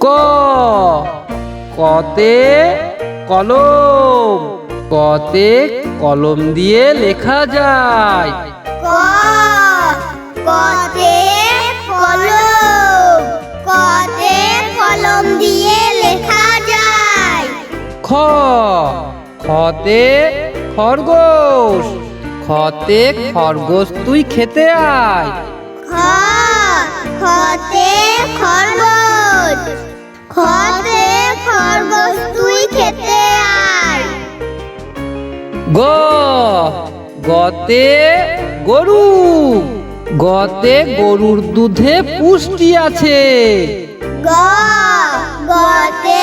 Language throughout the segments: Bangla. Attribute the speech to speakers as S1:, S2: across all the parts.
S1: ক? কতে কলম। কতে কলম দিয়ে লেখা যায়।
S2: ক কতে কলম। কতে কলম দিয়ে লেখা যায়।
S1: খ খতে খরগোশ। খতে খরগোশ তুই খেতে আয়।
S2: খ খতে খরগোশ। খতে খরগোশ তুই খেতে আয়।
S1: গ গতে গরু গতে গরুর দুধে পুষ্টি আছে।
S2: গ গতে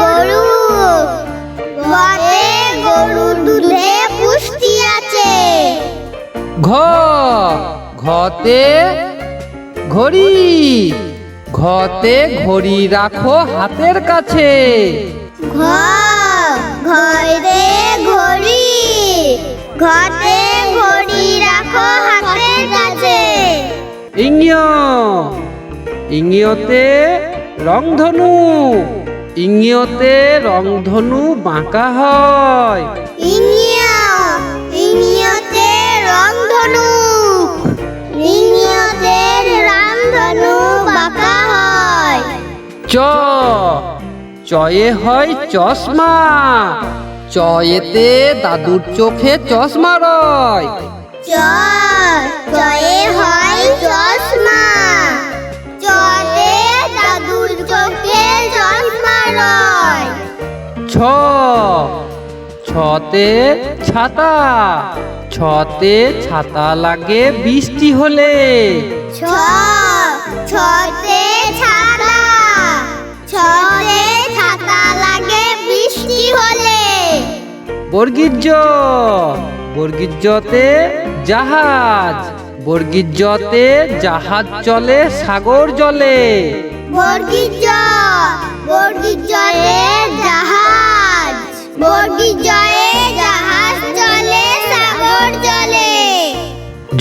S2: গরু গতে গরুর দুধে পুষ্টি আছে।
S1: ঘ ঘতে ঘড়ি। ঘতে ঘড়ি রাখো হাতের কাছে।
S2: ঘ ঘরে ঘড়ি। ঘরে ঘড়ি রাখো হাতের কাছে।
S1: ইংয়। ইংয়তে রংধনু। ইংয়তে রংধনু বাঁকা হয়। চ। চয়ে হয় চশমা। চয়েতে দাদুর চোখে চশমা রয়।
S2: চ চয়ে হয় চশমা। চলে দাদুর চোখে চশমা রয়।
S1: ছ ছতে ছাতা। ছতে ছাতা লাগে বৃষ্টি হলে।
S2: ছ ছতে ছাতা ছতে ছাতা লাগে বৃষ্টি হলে।
S1: বর্গিজ্জ বর্গিজ্জতে জাহাজ বর্গিজ্জতে জাহাজ চলে সাগর জলে।
S2: জাহাজ জাহাজ চলে সাগর জলে।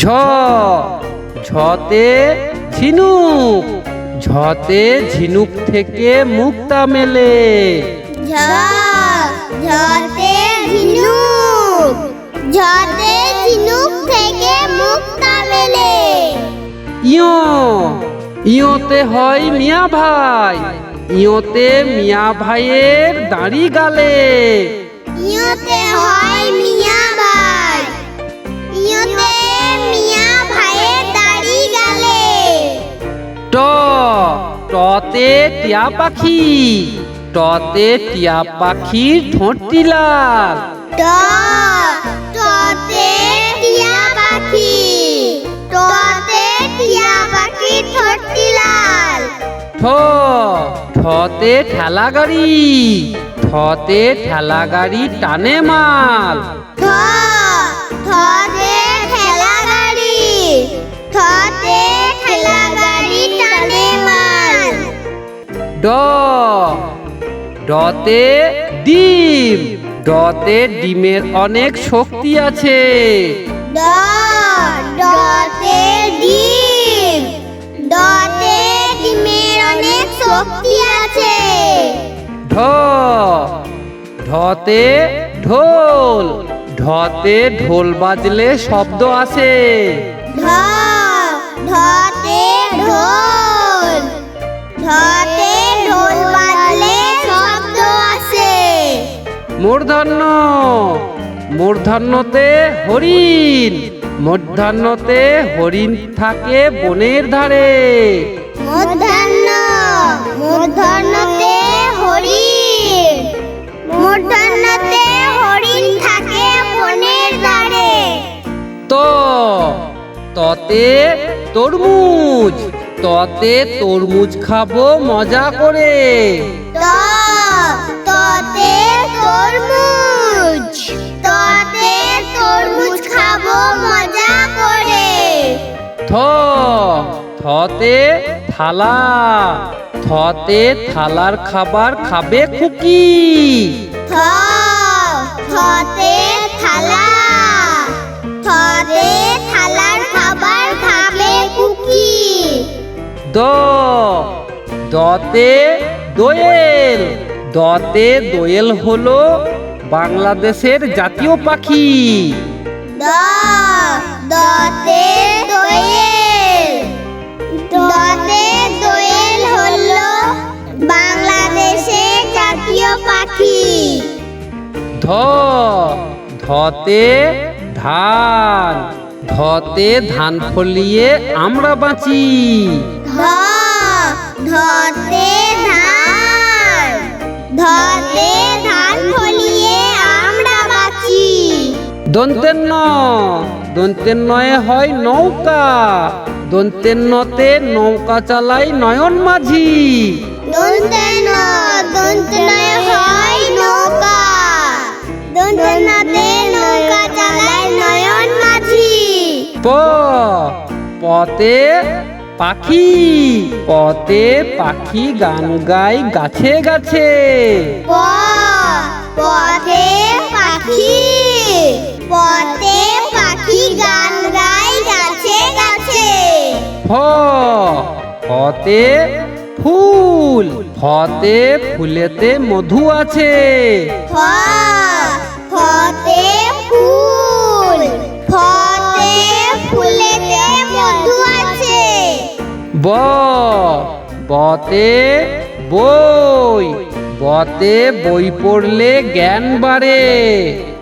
S1: ঝ ঝতে ঝিনুক ঝতে ঝিনুক থেকে মুক্তা মেলে।
S2: ঝতে ঝিনুক। ঝতে ঝিনুক থেকে মুক্তা মেলে।
S1: ইয় ইয়তে হয় মিয়া ভাই। ইয়তে মিয়া ভাইয়ের দাড়ি গালে।
S2: ইয়তে হয়
S1: টতে টিয়া পাখি টতে টিয়া পাখির ঠোঁটটি লাল।
S2: ট টতে টিয়া পাখি টতে টিয়া পাখি ঠোঁটটি লাল।
S1: ঠ ঠতে ঠেলা গাড়ি ঠতে ঠেলা গাড়ি টানে মাল।
S2: থ থতে ঠেলা গাড়ি থতে
S1: ড। ডতে ডিম। ডতে ডিমের অনেক শক্তি আছে।
S2: ড ডতে ডিম। ডতে ডিমের অনেক শক্তি আছে।
S1: ঢ। ঢতে ঢোল। ঢতে ঢোল বাজলে শব্দ আসে।
S2: ঢ।
S1: মূর্ধন্য। মূর্ধন্যতে হরিণ। মূর্ধন্যতে হরিণ থাকে বনের ধারে।
S2: মূর্ধন্যতে হরিণ। হরিণ থাকে বনের ধারে।
S1: ত ততে তরমুজ। ততে তরমুজ খাব মজা করে।
S2: ত খাব মজা করে।
S1: থ থতে থালা। থতে থালার খাবার খাবে খুকি
S2: থ থতে থালা। থতে থালার খাবার খাবে কুকি।
S1: দ দতে দোয়েল। দতে দোয়েল হলো বাংলাদেশের জাতীয় পাখি।
S2: দ দতে দোয়েল। দতে দোয়েল হলো বাংলাদেশের জাতীয় পাখি।
S1: ধ ধতে ধান। ধতে ধান ফলিয়ে আমরা বাঁচি।
S2: ধ ধতে ধান। ধতে
S1: দন্তের ন দন্তের নয়ে হয় নৌকা। দন্তের নতে নৌকা চালাই নয়ন মাঝি।
S2: দন্তন দন্তনয় হয় নৌকা। দন্তনাতে নৌকা চালায় নয়ন মাঝি।
S1: প পতে পাখি। পতে পাখি গান গায় গাছে গাছে।
S2: পথে পাখি পথে পাখি গান গায় গাছে গাছে।
S1: ফ ফতে ফুল ফতে ফুলেতে মধু আছে।
S2: ফ ফতে ফুল ফতে ফুলেতে মধু আছে।
S1: ব বতে বই বতে বই পড়লে জ্ঞান বাড়ে।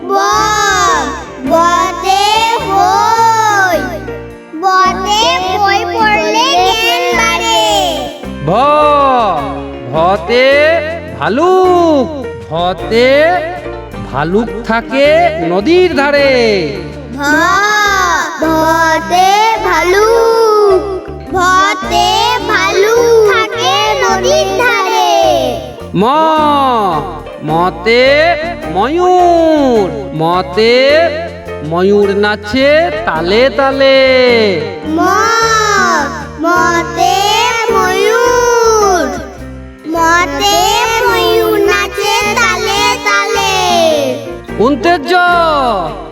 S2: ব বতে বই বতে বই পড়লে জ্ঞান বাড়ে।
S1: ভ ভতে ভালুক। ভতে ভালুক থাকে নদীর ধারে।
S2: ভ ভতে ভালুক। ভতে ভালুক থাকে নদীর ধারে।
S1: ম মতে ময়ূর। মতে ময়ূর নাচে তালে তালে।
S2: মতে ময়ূর। মতে ময়ূর নাচে তালে তালে।
S1: উনতের জ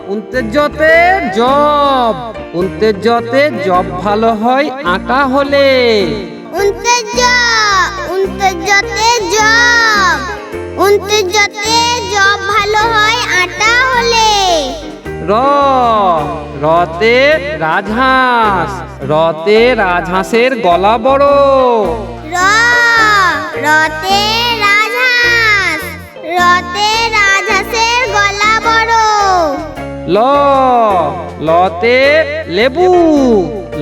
S1: উনতের জতে জব। উনতের জতে জব ভালো হয় আঁকা হলে।
S2: উনতেজ উনতেজতে জব। উনতেজতে জব ভালো হয়
S1: র রতে রাজহাঁস রতে রাজহাঁসের গলা বড়।
S2: র রতে রাজহাঁস রতে রাজহাঁসের গলা বড়।
S1: ল লতে লেবু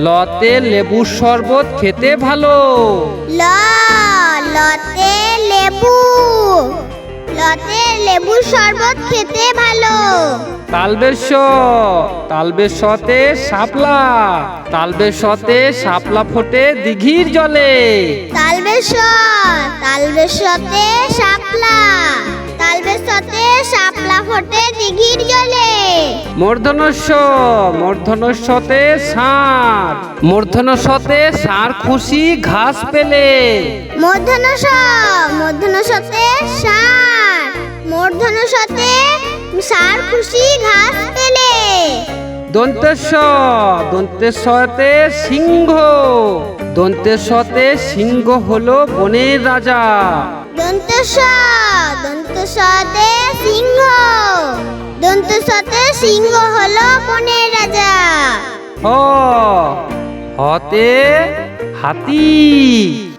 S1: লতে লেবুর শরবত খেতে ভালো।
S2: ল লতে লেবু। লতে লেবু শরবত খেতে ভালো।
S1: তালবেশ তালবেশতে শাপলা তালবেশতে শাপলা ফোটে দিঘির জলে।
S2: তালবেশ তালবেশতে শাপলা। তালবেশতে শাপলা ফোটে দিঘির জলে।
S1: মূর্ধনস্য মূর্ধনস্যতে ষাঁড় মূর্ধনস্যতে ষাঁড় খুশি ঘাস পেলে।
S2: মূর্ধনস মূর্ধনসতে ষাঁড় মূর্ধনসতে ষাঁড় খুশি ঘাস পেলে।
S1: দন্তেশ্ব দন্তেশ্বতে সিংহ দন্তেশ্বতে সিংহ হলো বনের রাজা।
S2: দন্তস দন্তসতে সিংহ। দন্তসতে সিংহ হলো বনের রাজা।
S1: হ হতে হাতি।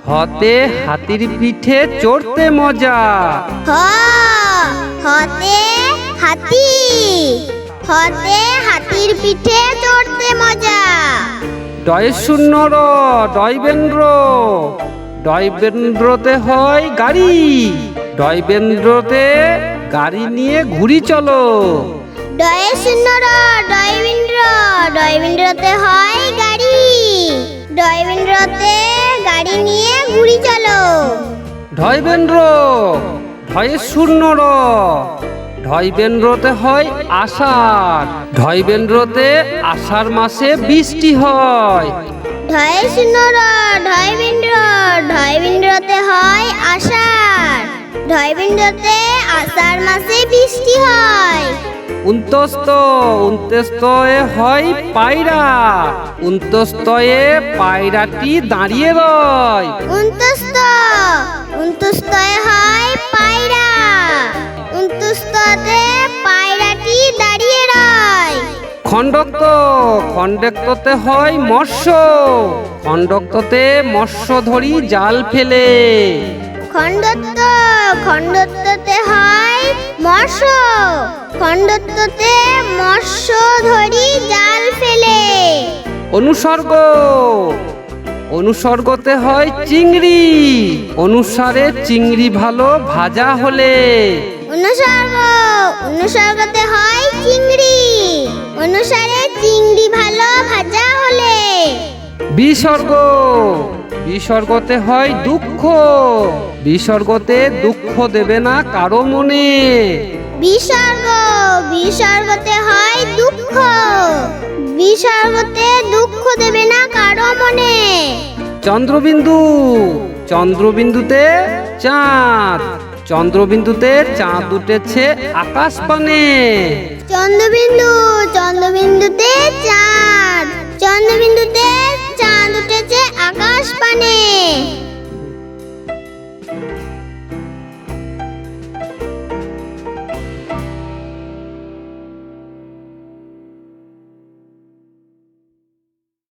S1: হতে হাতির পিঠে চড়তে মজা।
S2: হ হতে হাতি। হতে হাতির পিঠে চড়তে মজা।
S1: ডয় শূন্য র ডয়বেন্দ্র ডয়বেন্দ্রতে হয় গাড়ি ডয়বেন্দ্রতে গাড়ি নিয়ে ঘুরি চলো।
S2: ডয়ে শূন্য র ডয়বিন্দ্র ডয়বিন্দ্রতে হয় গাড়ি ডয়বিন্দ্রতে গাড়ি নিয়ে ঘুরি চলো।
S1: ঢয়বেন্দ্র ঢয়ে শূন্য র ঢয়বেন্দ্রতে হয় আষাঢ়। ঢয়বেন্দ্রতে আষাঢ় মাসে বৃষ্টি হয়।
S2: ঢয়ে শূন্য র ঢয়বিন্দ্র ঢয়বিন্দ্রতে হয় আষাঢ়। ঢয়বিন্দ্রতে আষাঢ় মাসে বৃষ্টি হয়।
S1: উন্তস্ত উন্তস্তয়ে হয় পায়রা। উন্তস্তয়ে পায়রাটি দাঁড়িয়ে রয়।
S2: উন্তস্ত
S1: খণ্ডক্ত খণ্ডক্ততে হয় মৎস্য। খণ্ডক্ততে মৎস্য ধরি জাল ফেলে।
S2: খণ্ডত্ব খণ্ডত্বতে হয় মৎস্য। খণ্ডত্বতে মৎস্য ধরি জাল ফেলে।
S1: অনুসর্গ অনুসর্গতে হয় চিংড়ি। অনুসারে চিংড়ি ভালো ভাজা হলে।
S2: অনুসর্গ অনুসর্গতে হয় চিংড়ি। অনুসারে চিংড়ি ভালো ভাজা হলে।
S1: বিসর্গ। বিসর্গতে হয় দুঃখ। বিসর্গতে দুঃখ দেবে না কারও মনে।
S2: বিসর্গ। বিসর্গতে হয় দুঃখ। বিসর্গতে দুঃখ দেবে না কারও মনে। চন্দ্রবিন্দু। চন্দ্রবিন্দুতে চাঁদ।
S1: চন্দ্রবিন্দুতে চাঁদ উঠেছে আকাশ পানে চন্দ্রবিন্দু চন্দ্রবিন্দুতে চাঁদ। চন্দ্রবিন্দুতে চাঁদ উঠেছে আকাশ পানে